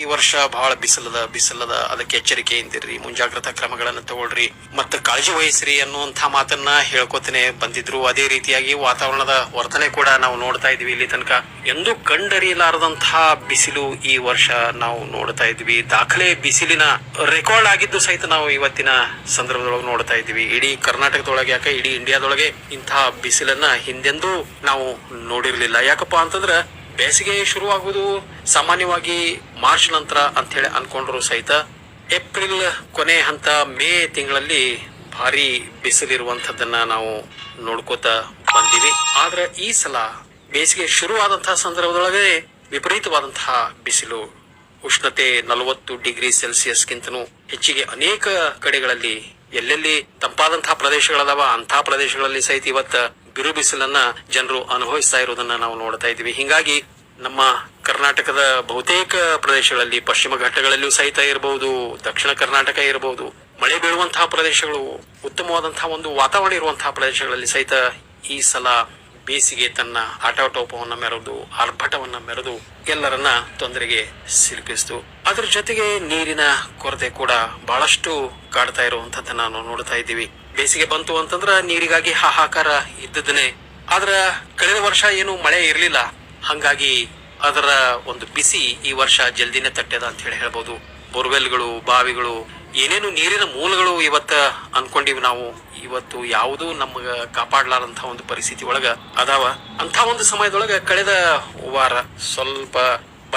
ಈ ವರ್ಷ ಬಹಳ ಬಿಸಿಲದ ಬಿಸಿಲದ ಅದಕ್ಕೆ ಎಚ್ಚರಿಕೆಯಿಂದಿರ್ರಿ ಮುಂಜಾಗ್ರತಾ ಕ್ರಮಗಳನ್ನು ತಗೊಳ್ರಿ. ಮತ್ತ ಕಾಳಜಿ ವಹಿಸ್ರಿ ಅನ್ನುವಂತ ಮಾತನ್ನ ಹೇಳ್ಕೊತನೆ ಬಂದಿದ್ರು. ಅದೇ ರೀತಿಯಾಗಿ ವಾತಾವರಣದ ವರ್ತನೆ ಕೂಡ ನಾವು ನೋಡ್ತಾ ಇದ್ವಿ ಇಲ್ಲಿ ತನಕ. ಎಂದು ಕಂಡರಿಯಲಾರದಂತಹ ಬಿಸಿಲು ಈ ವರ್ಷ ನಾವು ನೋಡ್ತಾ ಇದ್ವಿ. ದಾಖಲೆ ಬಿಸಿಲಿನ ರೆಕಾರ್ಡ್ ಆಗಿದ್ದು ಸಹಿತ ನಾವು ಇವತ್ತಿನ ಸಂದರ್ಭದೊಳಗೆ ನೋಡ್ತಾ ಇದ್ವಿ. ಇಡೀ ಕರ್ನಾಟಕದೊಳಗೆ ಯಾಕೆ, ಇಡೀ ಇಂಡಿಯಾದೊಳಗೆ ಇಂತಹ ಬಿಸಿಲನ್ನ ಹಿಂದೆಂದೂ ನಾವು ನೋಡಿರ್ಲಿಲ್ಲ. ಯಾಕಪ್ಪ ಅಂತಂದ್ರ ಬೇಸಿಗೆ ಶುರುವಾಗುವುದು ಸಾಮಾನ್ಯವಾಗಿ ಮಾರ್ಚ್ ನಂತರ ಅಂತ ಹೇಳಿ ಅನ್ಕೊಂಡ್ರು ಸಹಿತ. ಏಪ್ರಿಲ್ ಕೊನೆ ಹಂತ ಮೇ ತಿಂಗಳಲ್ಲಿ ಭಾರಿ ಬಿಸಿಲಿರುವಂತದನ್ನ ನಾವು ನೋಡ್ಕೋತ ಬಂದಿವಿ. ಆದ್ರೆ ಈ ಸಲ ಬೇಸಿಗೆ ಶುರುವಾದಂತಹ ಸಂದರ್ಭದೊಳಗೆ ವಿಪರೀತವಾದಂತಹ ಬಿಸಿಲು, ಉಷ್ಣತೆ ನಲವತ್ತು ಡಿಗ್ರಿ ಸೆಲ್ಸಿಯಸ್ಗಿಂತನೂ ಹೆಚ್ಚಿಗೆ ಅನೇಕ ಕಡೆಗಳಲ್ಲಿ ಎಲ್ಲೆಲ್ಲಿ ತಂಪಾದಂತಹ ಪ್ರದೇಶಗಳದಾವ ಅಂತಹ ಪ್ರದೇಶಗಳಲ್ಲಿ ಸಹಿತ ಇವತ್ತ ಬಿರು ಬಿಸಿಲನ್ನ ಜನರು ಅನುಭವಿಸ್ತಾ ಇರೋದನ್ನ ನಾವು ನೋಡ್ತಾ ಇದ್ದೀವಿ. ಹಿಂಗಾಗಿ ನಮ್ಮ ಕರ್ನಾಟಕದ ಬಹುತೇಕ ಪ್ರದೇಶಗಳಲ್ಲಿ ಪಶ್ಚಿಮ ಘಟ್ಟಗಳಲ್ಲೂ ಸಹಿತ ಇರಬಹುದು ದಕ್ಷಿಣ ಕರ್ನಾಟಕ ಇರಬಹುದು ಮಳೆ ಬೀಳುವಂತಹ ಪ್ರದೇಶಗಳು, ಉತ್ತಮವಾದಂತಹ ಒಂದು ವಾತಾವರಣ ಇರುವಂತಹ ಪ್ರದೇಶಗಳಲ್ಲಿ ಸಹಿತ ಈ ಸಲ ಬೇಸಿಗೆ ತನ್ನ ಆಟೋಟೋಪವನ್ನ ಮೆರೆದು, ಆರ್ಭಟವನ್ನ ಮೆರೆದು ಎಲ್ಲರನ್ನ ತೊಂದರೆಗೆ ಸಿಲುಕಿಸಿತು. ಅದರ ಜೊತೆಗೆ ನೀರಿನ ಕೊರತೆ ಕೂಡ ಬಹಳಷ್ಟು ಕಾಡ್ತಾ ಇರುವಂತದ್ದನ್ನ ನಾವು ನೋಡ್ತಾ ಇದ್ದೀವಿ. ಬೇಸಿಗೆ ಬಂತು ಅಂತಂದ್ರ ನೀರಿಗಾಗಿ ಹಾಹಾಕಾರ ಇದ್ದದನೆ. ಆದ್ರ ಕಳೆದ ವರ್ಷ ಏನು ಮಳೆ ಇರಲಿಲ್ಲ. ಹಂಗಾಗಿ ಅದರ ಒಂದು ಬಿಸಿ ಈ ವರ್ಷ ಜಲ್ದಿನೇ ತಟ್ಟೆದ ಅಂತ ಹೇಳಿ ಹೇಳ್ಬೋದು. ಬೋರ್ವೆಲ್ಗಳು, ಬಾವಿಗಳು, ಏನೇನು ನೀರಿನ ಮೂಲಗಳು ಇವತ್ತ ಅನ್ಕೊಂಡಿವಿ ನಾವು. ಇವತ್ತು ಯಾವುದು ನಮಗ ಕಾಪಾಡ್ಲಾರಂತ ಒಂದು ಪರಿಸ್ಥಿತಿ ಒಳಗ ಅದಾವ. ಅಂತ ಒಂದು ಸಮಯದೊಳಗ ಕಳೆದ ವಾರ ಸ್ವಲ್ಪ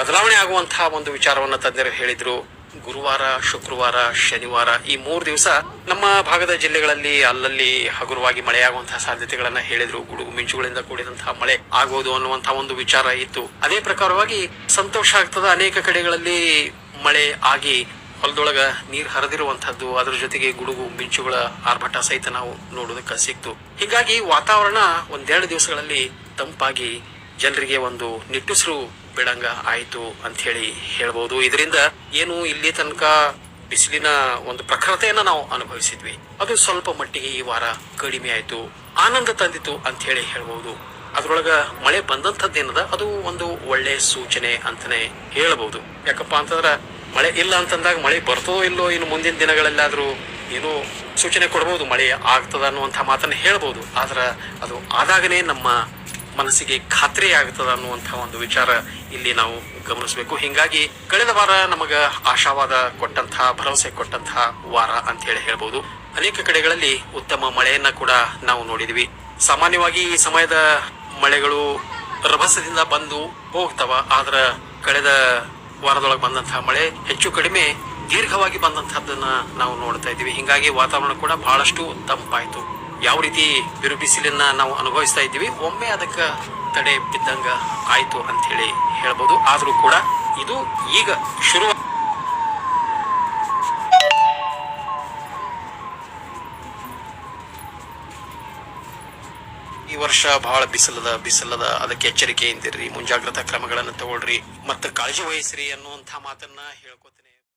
ಬದಲಾವಣೆ ಆಗುವಂತಹ ಒಂದು ವಿಚಾರವನ್ನ ತಜ್ಞರು ಹೇಳಿದ್ರು. ಗುರುವಾರ, ಶುಕ್ರವಾರ, ಶನಿವಾರ ಈ ಮೂರು ದಿವಸ ನಮ್ಮ ಭಾಗದ ಜಿಲ್ಲೆಗಳಲ್ಲಿ ಅಲ್ಲಲ್ಲಿ ಹಗುರವಾಗಿ ಮಳೆಯಾಗುವಂತಹ ಸಾಧ್ಯತೆಗಳನ್ನ ಹೇಳಿದ್ರು. ಗುಡುಗು ಮಿಂಚುಗಳಿಂದ ಕೂಡಿದಂತಹ ಮಳೆ ಆಗೋದು ಅನ್ನುವಂತಹ ಒಂದು ವಿಚಾರ ಇತ್ತು. ಅದೇ ಪ್ರಕಾರವಾಗಿ ಸಂತೋಷ ಆಗ್ತದ ಅನೇಕ ಕಡೆಗಳಲ್ಲಿ ಮಳೆ ಆಗಿ ಹೊಲದೊಳಗ ನೀರ್ ಹರಿದಿರುವಂತಹದ್ದು ಅದ್ರ ಜೊತೆಗೆ ಗುಡುಗು ಮಿಂಚುಗಳ ಆರ್ಭಟ ಸಹಿತ ನಾವು ನೋಡೋದಕ್ಕೆ ಸಿಕ್ತು. ಹೀಗಾಗಿ ವಾತಾವರಣ ಒಂದೆರಡು ದಿವಸಗಳಲ್ಲಿ ತಂಪಾಗಿ ಜನರಿಗೆ ಒಂದು ನಿಟ್ಟುಸಿರು ಬಿಡಂಗ ಆಯಿತು ಅಂತ ಹೇಳಿ ಹೇಳ್ಬೋದು. ಇದರಿಂದ ಏನು ಇಲ್ಲಿ ತನಕ ಬಿಸಿಲಿನ ಒಂದು ಪ್ರಖರತೆಯನ್ನ ನಾವು ಅನುಭವಿಸಿದ್ವಿ. ಅದು ಸ್ವಲ್ಪ ಮಟ್ಟಿಗೆ ಈ ವಾರ ಕಡಿಮೆ ಆಯಿತು. ಆನಂದ ತಂದಿತು ಅಂತ ಹೇಳಿ ಹೇಳ್ಬಹುದು ಅದ್ರೊಳಗ ಮಳೆ ಬಂದಂತದ್ದೇನದ ಅದು ಒಂದು ಒಳ್ಳೆ ಸೂಚನೆ ಅಂತಾನೆ ಹೇಳಬಹುದು ಯಾಕಪ್ಪ ಅಂತಂದ್ರ ಮಳೆ ಇಲ್ಲ ಅಂತಂದಾಗ ಮಳೆ ಬರ್ತೋ ಇಲ್ಲೋ ಇನ್ನು ಮುಂದಿನ ದಿನಗಳಲ್ಲಾದ್ರೂ ಏನು ಸೂಚನೆ ಕೊಡಬಹುದು ಮಳೆ ಆಗ್ತದ ಅನ್ನುವಂಥ ಮಾತನ್ನ ಹೇಳ್ಬೋದು. ಆದ್ರ ಅದು ಆದಾಗನೇ ನಮ್ಮ ಮನಸ್ಸಿಗೆ ಖಾತ್ರಿ ಆಗ್ತದ ಅನ್ನುವಂಥ ಒಂದು ವಿಚಾರ ಇಲ್ಲಿ ನಾವು ಗಮನಿಸಬೇಕು. ಹಿಂಗಾಗಿ ಕಳೆದ ವಾರ ನಮಗ ಆಶಾವಾದ ಕೊಟ್ಟಂತಹ ಭರವಸೆ ಕೊಟ್ಟಂತಹ ವಾರ ಅಂತ ಹೇಳಿ ಹೇಳ್ಬಹುದು ಅನೇಕ ಕಡೆಗಳಲ್ಲಿ ಉತ್ತಮ ಮಳೆಯನ್ನ ಕೂಡ ನಾವು ನೋಡಿದ್ವಿ. ಸಾಮಾನ್ಯವಾಗಿ ಈ ಸಮಯದ ಮಳೆಗಳು ರಭಸದಿಂದ ಬಂದು ಹೋಗ್ತವ, ಆದ್ರ ಕಳೆದ ವಾರದೊಳಗೆ ಬಂದಂತಹ ಮಳೆ ಹೆಚ್ಚು ಕಡಿಮೆ ದೀರ್ಘವಾಗಿ ಬಂದಂತಹದ್ದನ್ನ ನಾವು ನೋಡ್ತಾ ಇದ್ದೀವಿ. ಹಿಂಗಾಗಿ ವಾತಾವರಣ ಕೂಡ ಬಹಳಷ್ಟು ತಂಪಾಯ್ತು. ಯಾವ ರೀತಿ ಬಿರು ಬಿಸಿಲನ್ನ ನಾವು ಅನುಭವಿಸ್ತಾ ಇದ್ದೀವಿ, ಒಮ್ಮೆ ಅದಕ್ಕೆ ತಡೆ ಬಿದ್ದಂಗ ಆಯಿತು ಅಂತ ಹೇಳಿ ಹೇಳ್ಬೋದು. ಆದರೂ ಕೂಡ ಇದು ಈಗ ಶುರು ಈ ವರ್ಷ ಬಹಳ ಬಿಸಿಲದ ಬಿಸಿಲದ, ಅದಕ್ಕೆ ಎಚ್ಚರಿಕೆಯಿಂದಿರ್ರಿ, ಮುಂಜಾಗ್ರತಾ ಕ್ರಮಗಳನ್ನು ತಗೊಳ್ರಿ, ಮತ್ತೆ ಕಾಳಜಿ ವಹಿಸ್ರಿ ಅನ್ನುವಂತ ಮಾತನ್ನ ಹೇಳ್ಕೊತೀನಿ.